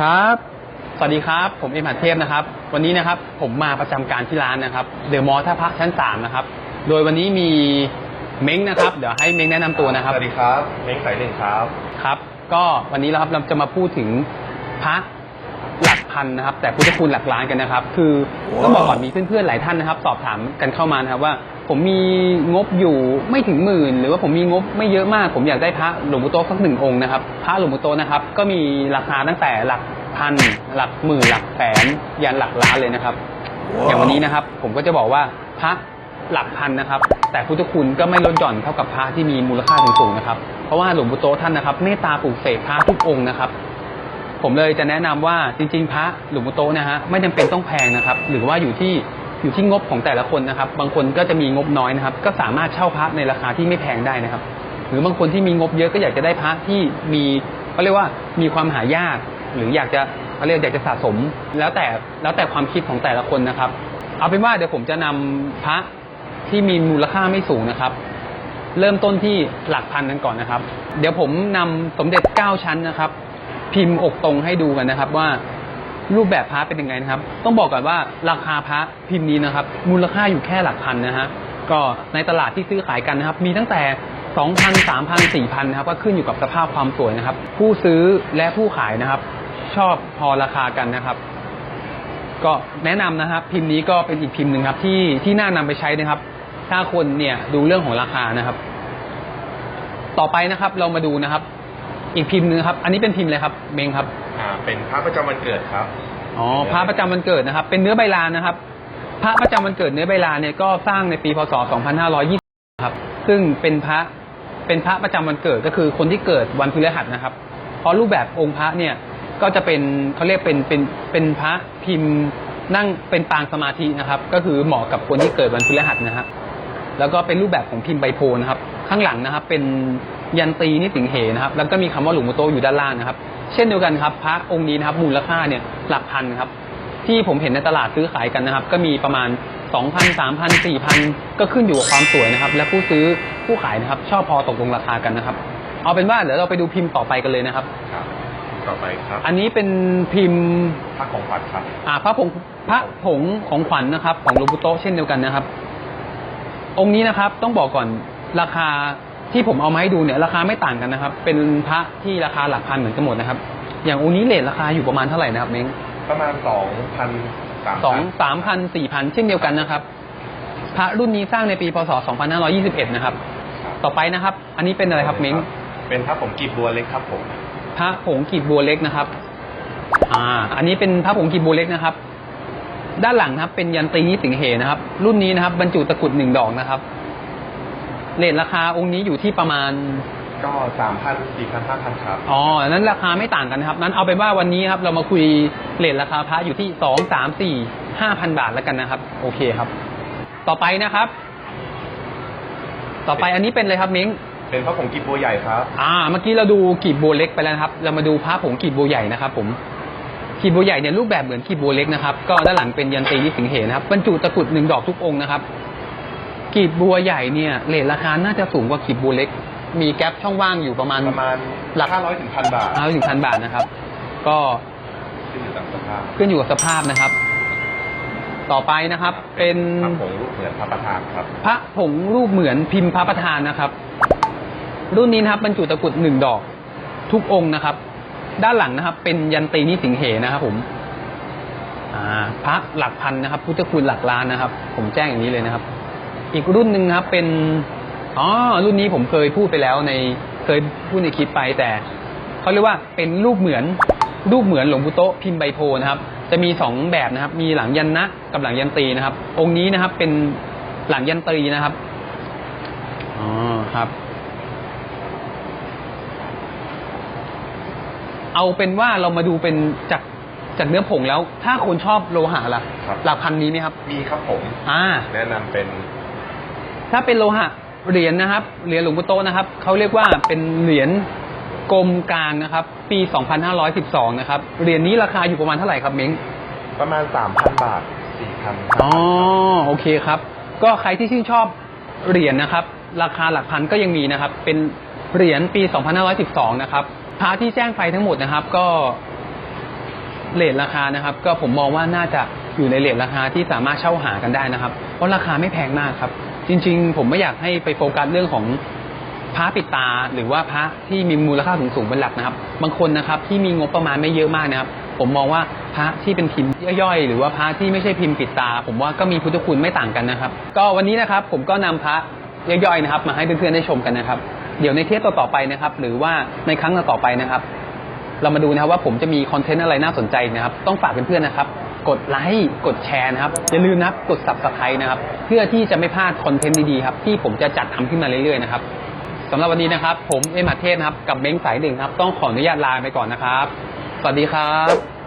ครับ สวัสดีครับ ผมเอ็มหัดเทพนะครับ วันนี้นะครับผมมาประจำการที่ร้านนะครับ เดอะมอลล์ท่าพระชั้นสามนะครับ โดยวันนี้มีเม้งนะครับ เดี๋ยวให้เม้งแนะนำตัวนะครับ สวัสดีครับ เม้งสายหนึ่งครับ ครับ ก็วันนี้เราครับเราจะมาพูดถึงพระ หลักพันนะครับ แต่พุทธคุณหลักล้านกันนะครับ คือต้องบอกก่อนมีเพื่อนๆหลายท่านนะครับ สอบถามกันเข้ามานะครับว่า ผมมีงบอยู่ไม่ถึงหมื่นหรือว่าผมมีงบไม่เยอะมาก ผมอยากได้พระหลวงปู่โตสักหนึ่งองค์นะครับพระหลวงปู่โตนะครับ ก็มีราคาตั้งแต่หลักพันหลักหมื่นหลักแสนยันหลักล้านเลยนะครับ อย่างวันนี้นะครับ ผมก็จะบอกว่าพระหลักพันนะครับ แต่พุทธคุณก็ไม่ลดหย่อนเท่ากับพระที่มีมูลค่าสูงๆนะครับ เพราะว่าหลวงปู่โตท่านนะครับเมตตาปลูกเสกพระทุกองค์นะครับ ผมเลยจะแนะนำว่าจริง ๆ พระหลวงปู่โตนะฮะไม่จำเป็นต้องแพงนะครับ หรือว่าอยู่ที่อยู่ที่งบของแต่ละคนนะครับ บางคนก็จะมีงบน้อยนะครับ ก็สามารถเช่าพระในราคาที่ไม่แพงได้นะครับ หรือบางคนที่มีงบเยอะก็อยากจะได้พระที่มีเขาเรียกว่ามีความหายาก หรืออยากจะเขาเรียกอยากจะสะสม แล้วแต่แล้วแต่ความคิดของแต่ละคนนะครับ เอาเป็นว่าเดี๋ยวผมจะนำพระที่มีมูลค่าไม่สูงนะครับ เริ่มต้นที่หลักพันกันก่อนนะครับ เดี๋ยวผมนำสมเด็จเก้าชั้นนะครับ พิมพ์อกตรงให้ดูกันนะครับว่ารูปแบบพระเป็นยังไงนะครับ ต้องบอกก่อนว่าราคาพระพิมพ์นี้นะครับ มูลค่าอยู่แค่หลักพันนะฮะก็ในตลาดที่ซื้อขายกันนะครับ มีตั้งแต่2,000 3,000 4,000นะครับก็ขึ้นอยู่กับสภาพความสวยนะครับ ผู้ซื้อและผู้ขายนะครับ ชอบพอราคากันนะครับ ก็แนะนำนะครับ พิมพ์นี้ก็เป็นอีกพิมพ์หนึ่งครับ ที่ที่น่านำไปใช้นะครับ ถ้าคนเนี่ยดูเรื่องของราคานะครับ ต่อไปนะครับเรามาดูนะครับ อีกพิมพ์หนึงครับ อันนี้เป็นพิมพ์อะไรครับเมงครับ อ่าเป็นพระประจำวันเกิดครับ อ๋อพระประจำวันเกิดนะครับ เป็นเนื้อใบลานนะครับ พระประจำวันเกิดเนื้อใบลานเนี่ยก็สร้างในปีพศ 2520 ครับ ซึ่งเป็นพระเป็นพระประจำวันเกิดก็คือคนที่เกิดวันพฤหัสนะครับ เพราะรูปแบบองค์พระเนี่ยก็จะเป็นเขาเรียกเป็นเป็นเป็นพระพิมพ์นั่งเป็นปางสมาธินะครับ ก็คือเหมาะกับคนที่เกิดวันพฤหัสนะครับ แล้วก็เป็นรูปแบบของพิมพ์ใบโพธิ์นะครับ ข้างหลังนะครับ เป็น ยันตีนิสิงเหนะครับแล้วก็มีคำว่าหลวงปู่โตอยู่ด้านล่างนะครับ เช่นเดียวกันครับพระองค์นี้นะครับมูลค่าเนี่ยหลักพันครับ ที่ผมเห็นในตลาดซื้อขายกันนะครับ ก็มีประมาณ2,000 3,000 4,000ก็ขึ้นอยู่กับความสวยนะครับ และผู้ซื้อผู้ขายนะครับ ชอบพอตกลงราคากันนะครับ เอาเป็นว่าเดี๋ยวเราไปดูพิมพ์ต่อไปกันเลยนะครับครับต่อไปครับ อันนี้เป็นพิมพ์พระของขวัญครับอ่าพระผงพระผงของขวัญนะครับ ของหลวงปู่โตะเช่นเดียวกันนะครับ องค์นี้นะครับต้องบอกก่อนราคา ที่ผมเอามาให้ดูเนี่ยราคาไม่ต่างกันนะครับ เป็นพระที่ราคาหลักพันเหมือนกันหมดนะครับ อย่างองค์นี้เลทราคาอยู่ประมาณเท่าไหร่นะครับเม้งประมาณสองพันสามสองสามพันสี่พันเช่นเดียวกันนะครับ พระรุ่นนี้สร้างในปีพศสองพันห้าร้อยี่สิบเอ็ดนะครับ ต่อไปนะครับ อันนี้เป็นอะไรครับเม้งเป็นพระผมกีบบัวเล็กครับผมพระผงกีบบัวเล็กนะครับ อ่า อันนี้เป็นพระผงกีบบัวเล็กนะครับ ด้านหลังนะครับ เป็นยันตีนิสิงเหนะครับ รุ่นนี้นะครับ บรรจุตะกรุดหนึ่งดอกนะครับ เลทราคาองค์นี้อยู่ที่ประมาณก็สามพันสี่พันห้าพันครับ อ๋อ นั้นราคาไม่ต่างกันนะครับ นั้นเอาเป็นว่าวันนี้ครับ เรามาคุยเลทราคาพระอยู่ที่สองสามสี่ห้าพันบาทแล้วกันนะครับ โอเคครับ ต่อไปนะครับ ต่อไปอันนี้เป็นอะไรครับเม้งเป็นพระผมกีบบัวใหญ่ครับ อ่า เมื่อกี้เราดูกีบบัวเล็กไปแล้วนะครับ เรามาดูพระผงกีบบัวใหญ่นะครับ ผมกีบบัวใหญ่เนี่ยรูปแบบเหมือนกีบบัวเล็กนะครับ ก็ด้านหลังเป็นยันตีนิสิงเหนะครับบรรจุตะกรุดหนึ่งดอกทุกองค์นะครับ กีบบัวใหญ่เนี่ยเรทราคาน่าจะสูงกว่ากีบบัวเล็ก มีแกลบช่องว่างอยู่ประมาณประมาณหลักห้าร้อยถึงพันบาทห้าถึงพันบาทนะครับ ก็ขึ้นอยู่ตามสภาพขึ้นอยู่กับสภาพนะครับ ต่อไปนะครับ เป็นพระผงรูปเหมือนพระประธานครับ พระผงรูปเหมือนพิมพ์พระประธานนะครับ รุ่นนี้นะครับบรรจุตะกรุดหนึ่งดอก ทุกองค์นะครับ ด้านหลังนะครับ เป็นยันตีนิสิงเหนะครับผมอ่าพระหลักพันนะครับ พุทธคุณหลักล้านนะครับ ผมแจ้งอย่างนี้เลยนะครับ อีกรุ่นหนึ่งนะครับ เป็นอ๋อรุ่นนี้ผมเคยพูดไปแล้วในเคยพูดในคลิปไปแต่เขาเรียกว่าเป็นรูปเหมือนรูปเหมือนหลวงปู่โตะพิมพ์ใบโพธิ์นะครับ จะมีสองแบบนะครับ มีหลังยันนะกับหลังยันตีนะครับ องค์นี้นะครับ เป็นหลังยันตีนะครับอ๋อครับ เอาเป็นว่าเรามาดูเป็นจากจากเนื้อผงแล้ว ถ้าคนชอบโลหะล่ะครับ หลักพันนี้ไหมครับ มีครับผม อ่า แนะนำเป็น ถ้าเป็นโลหะเหรียญนะครับ เหรียญหลวงปู่โตนะครับเขาเรียกว่าเป็นเหรียญกลมกลางนะครับ ปี 2512 นะครับ เหรียญนี้ราคาอยู่ประมาณเท่าไหร่ครับเม้งประมาณสามพันบาทสี่พันอ๋อโอเคครับ ก็ใครที่ชื่นชอบเหรียญนะครับ ราคาหลักพันก็ยังมีนะครับ เป็นเหรียญปี 2512 นะครับพระที่แจ้งไปทั้งหมดนะครับ ก็เลทราคานะครับ ก็ผมมองว่าน่าจะอยู่ในเลทราคาที่สามารถเช่าหากันได้นะครับ เพราะราคาไม่แพงมากครับ จริง ๆ ผมไม่อยากให้ไปโฟกัสเรื่องของพระปิดตา หรือว่าพระที่มีมูลค่าสูงๆเป็นหลักนะครับ บางคนนะครับที่มีงบประมาณไม่เยอะมากนะครับ ผมมองว่าพระที่เป็นพิมพ์ย่อยๆ หรือว่าพระที่ไม่ใช่พิมพ์ปิดตา ผมว่าก็มีพุทธคุณไม่ต่างกันนะครับ ก็วันนี้นะครับผมก็นำพระย่อยๆนะครับ มาให้เพื่อนๆได้ชมกันนะครับ เดี๋ยวในเทปต่อๆไปนะครับ หรือว่าในครั้งต่อๆไปนะครับ เรามาดูนะครับว่าผมจะมีคอนเทนต์อะไรน่าสนใจนะครับ ต้องฝากเพื่อนๆนะครับ กดไลค์กดแชร์นะครับ อย่าลืมนะครับกด subscribe นะครับ เพื่อที่จะไม่พลาดคอนเทนต์ดีๆครับ ที่ผมจะจัดทำขึ้นมาเรื่อยๆนะครับสำหรับวันนี้นะครับ ผมเอ็มอาเทพนะครับ กับเม้งสายหนึ่งครับ ต้องขออนุญาตลาไปก่อนนะครับ สวัสดีครับ